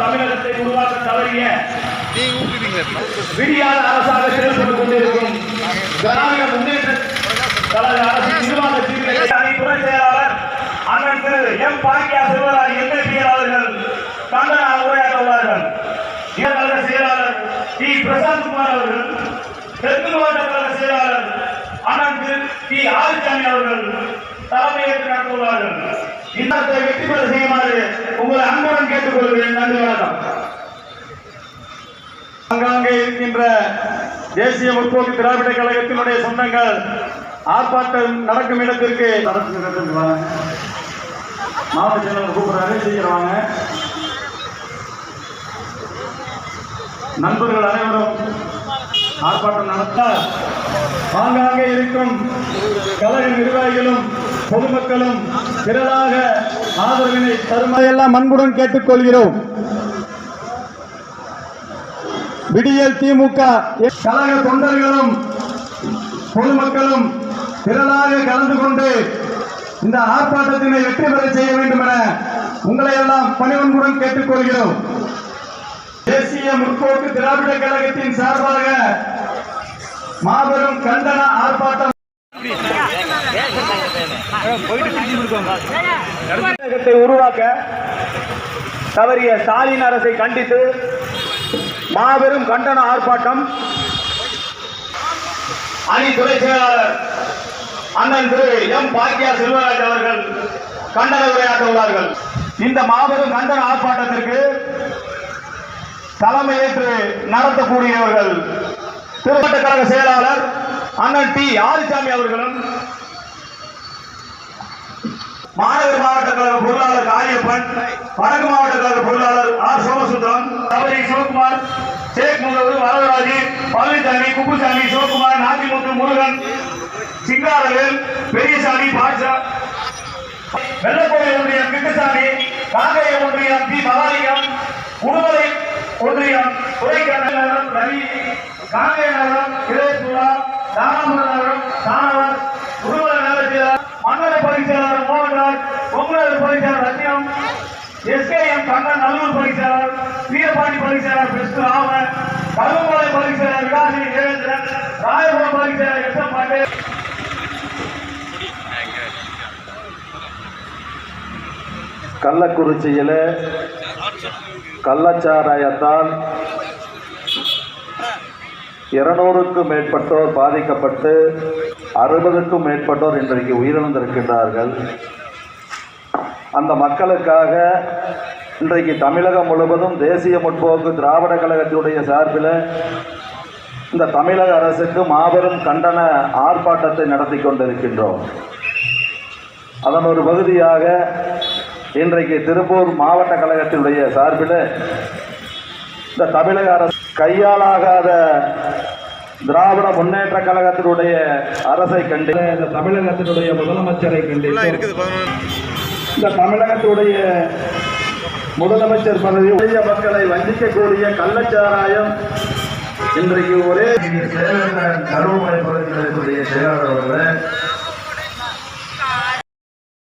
தமிழகத்தை உருவாக்க தவறிய விடியாத அரசாக செயல்பட்டுக் கொண்டிருக்கும் திராவிட முன்னேற்ற கழக அரசின் நிர்வாக சீர்திருத்த துறை செயலாளர் அண்ணன் திரு எம் பாக்கியா செல்வராஜ் எம்எல்ஏ அவர்கள் கண்டன உரையாற்ற உள்ளார்கள். கழக செயலாளர் டி. பிரசாந்த் குமார் அவர்கள் தெற்கு மாவட்ட செயலாளர் அண்ணன் திரு டி. ஆதிசாமி அவர்கள் தலைமையேற்று நடத்த உள்ளார்கள் இன்னத்தை வெற்றி பெற செய்யுமாறு உங்களை கேட்டுக் கொள்கிறேன் நன்றி வணக்கம். அங்காங்கே இருக்கின்ற தேசிய முற்போக்கு திராவிட கழகத்தினுடைய சொந்தங்கள் ஆர்ப்பாட்டம் நடக்கும் இடத்திற்கு மாவட்ட செயலர் கூப்பிடுறாரு. சீக்கிரம் வாங்க. நண்பர்கள் அனைவரும் ஆர்ப்பாட்டம் நடத்த ஆங்காங்கே இருக்கும் கழக நிர்வாகிகளும் பொதுமக்களும் திரளாக ஆதரவினை அன்புடன் கேட்டுக்கொள்கிறோம். விடியல் திமுக கழக தொண்டர்களும் பொதுமக்களும் திரளாக கலந்து கொண்டு இந்த ஆர்ப்பாட்டத்தினை வெற்றி பெற செய்ய வேண்டும் என உங்களை எல்லாம் பணிவன்புடன் கேட்டுக்கொள்கிறோம். தேசிய முற்போக்கு திராவிட கழகத்தின் சார்பாக மாபெரும் கண்டன ஆர்ப்பாட்டம் தமிழகத்தை உருவாக்க தவறிய ஸ்டாலின் அரசை கண்டித்து மாபெரும் கண்டன ஆர்ப்பாட்டம். அணி துறை செயலாளர் அண்ணன் திரு எம் பாக்கியா செல்வராஜ் அவர்கள் கண்டன உரையாற்ற உள்ளார்கள். இந்த மாபெரும் கண்டன ஆர்ப்பாட்டத்திற்கு தலைமையேற்று நடத்தக்கூடியவர்கள். திருவட்ட கழக செயலாளர் அண்ணன் டி ஆதிசாமி அவர்களும் மாநகர் மாவட்ட கழக பொருளாளர் காரியப்பன் வடக்கு மாவட்ட கழக பொருளாளர் ஆர். சோமசுந்தரம் தவறி சிவகுமார் ஷேக் முகவர் வரதராஜு பழனிசாமி குப்புசாமி சிவகுமார் நாச்சிமுத்து முருகன் சிங்காரவேல் பெரியசாமி பாட்சா வெள்ளக்கோவில் ஒன்றியம் கிருஷ்ணசாமி காங்கேய ஒன்றியம் பி. மகாலிங்கம் உடுமலை ஒன்றியம் துறைக்கண்ணன் ரவி காங்கேய நகரம் கிரேசுலா தாராபுரம் நகரம் தானவர் உடுமலை நகரத்தில் மன்னர பரிசாளர் போலீசார் பரிசாளர் எஸ்கேஎம் கண்ணன் நல்லூர் போலீசார் வீரபாண்டி போலீசார் கிறிஸ்து ராமன் கருமலை போலீசார் விகாசி தேவேந்திரன் ராயபுரம் போலீசார் எஸ் எம் பாண்டே கள்ளக்குறிச்சியில் கள்ளச்சாராயத்தால் இருநூறுக்கும் மேற்பட்டோர் பாதிக்கப்பட்டு அறுபதுக்கும் மேற்பட்டோர் இன்றைக்கு உயிரிழந்திருக்கின்றார்கள். அந்த மக்களுக்காக இன்றைக்கு தமிழகம் முழுவதும் தேசிய முற்போக்கு திராவிட கழகத்தினுடைய சார்பில் இந்த தமிழக அரசுக்கு மாபெரும் கண்டன ஆர்ப்பாட்டத்தை நடத்தி கொண்டிருக்கின்றோம். அதன் ஒரு பகுதியாக இன்றைக்கு திருப்பூர் மாவட்ட கழகத்தினுடைய சார்பில் இந்த தமிழக அரசு கையாலாகாத திராவிட முன்னேற்ற கழகத்தினுடைய அரசை கண்டு இந்த தமிழகத்தினுடைய முதலமைச்சரை கண்டு இந்த தமிழகத்துடைய முதலமைச்சர் பதவி உடைய மக்களை வஞ்சிக்கக்கூடிய கள்ளச்சாராயம். இன்றைக்கு ஒரே செயலர் கருவமலை பகுதியில் செயலாளர் அவர்கள்